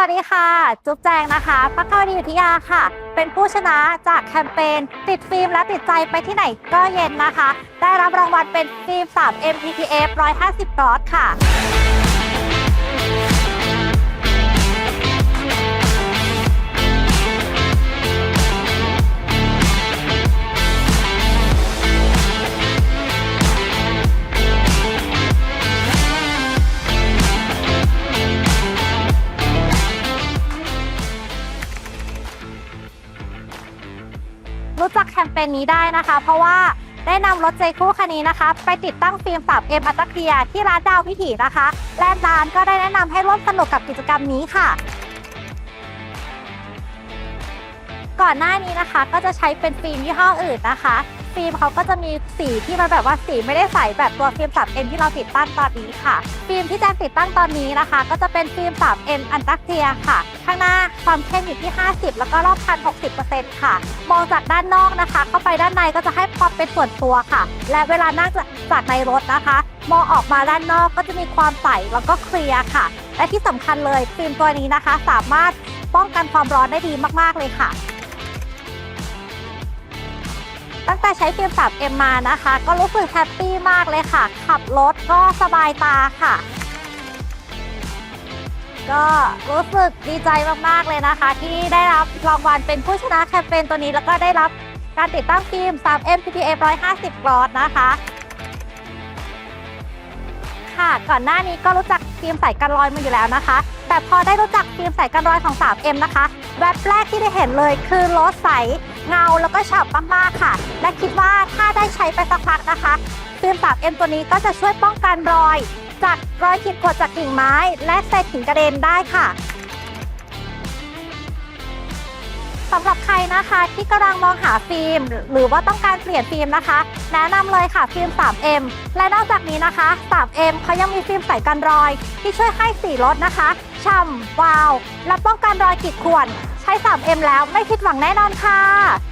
วัสดีค่ะ จุ๊บแจงนะคะพักกวดีวิทยาค่ะ เป็นผู้ชนะจากแคมเปญติดฟิล์มและติดใจไปที่ไหนก็เย็นนะคะ ได้รับรางวัลเป็นฟิล์ม 3 MPPF 150กรอสค่ะ รู้จักแคมเปญนี้ได้นะคะ เพราะว่าได้นำรถเจคู่คันนี้นะคะ ไปติดตั้งฟิล์ม 3M อัตเคียที่ร้านดาวพิถีนะคะ และร้านก็ได้แนะนำให้ร่วมสนุกกับกิจกรรมนี้ค่ะ ก่อนหน้านี้นะคะ ก็จะใช้เป็นฟิล์มยี่ห้ออื่นนะคะ ฟิล์มเขาก็จะมีสีที่มันแบบว่าสีไม่ได้ใสแบบตัวฟิล์ม 3M ที่เราติดตั้งตอนนี้ค่ะ ฟิล์มที่แจงติดตั้งตอนนี้นะคะ ก็จะเป็นฟิล์ม 3M อันตักเทียค่ะ ข้างหน้าความเข้มอยู่ที่ 50 แล้วก็รอบคัน60%ค่ะ มองจากด้านนอกนะคะ เข้าไปด้านในก็จะให้ความเป็นส่วนตัวค่ะ และเวลานั่งจากในรถนะคะมองออกมาด้านนอกก็จะมีความใสแล้วก็เคลียร์ค่ะ และที่สำคัญเลยฟิล์มตัวนี้นะคะ สามารถป้องกันความร้อนได้ดีมาก ๆ เลยค่ะ ตั้งแต่ใช้ฟิล์ม 3M มานะคะ ก็รู้สึกแฮปปี้มากเลยค่ะ ขับรถก็สบายตาค่ะ ก็รู้สึกดีใจมากๆเลยนะคะ ที่ได้รับรางวัลเป็นผู้ชนะแคมเปญตัวนี้ แล้วก็ได้รับการติดตั้งฟิล์ม 3M PPA 150กรอสนะคะค่ะก่อนหน้านี้ก็รู้จักฟิล์มใส่กันรอยมาอยู่แล้วนะคะ แต่พอได้รู้จักฟิล์มใส่กันรอยของ 3M นะคะ แวบแรกที่ได้เห็นเลยคือรถใสเงาแล้วก็ฉ่ำมากๆค่ะ และคิดว่าถ้าได้ใช้ไปสักพักนะคะฟิล์ม 3M ตัวนี้ก็จะช่วยป้องกันรอย จากรอยขีดข่วนจากกิ่งไม้ และเศษหินกระเด็นได้ค่ะ สำหรับใครนะคะที่กำลังมองหาฟิล์ม หรือว่าต้องการเปลี่ยนฟิล์มนะคะ แนะนำเลยค่ะฟิล์ม 3M และนอกจากนี้นะคะ 3M เขายังมีฟิล์มใสกันรอย ที่ช่วยให้สีรถนะคะฉ่ำวาว และป้องกันรอยขีดข่วน ใช้ 3M แล้วไม่ผิดหวังแน่นอนค่ะ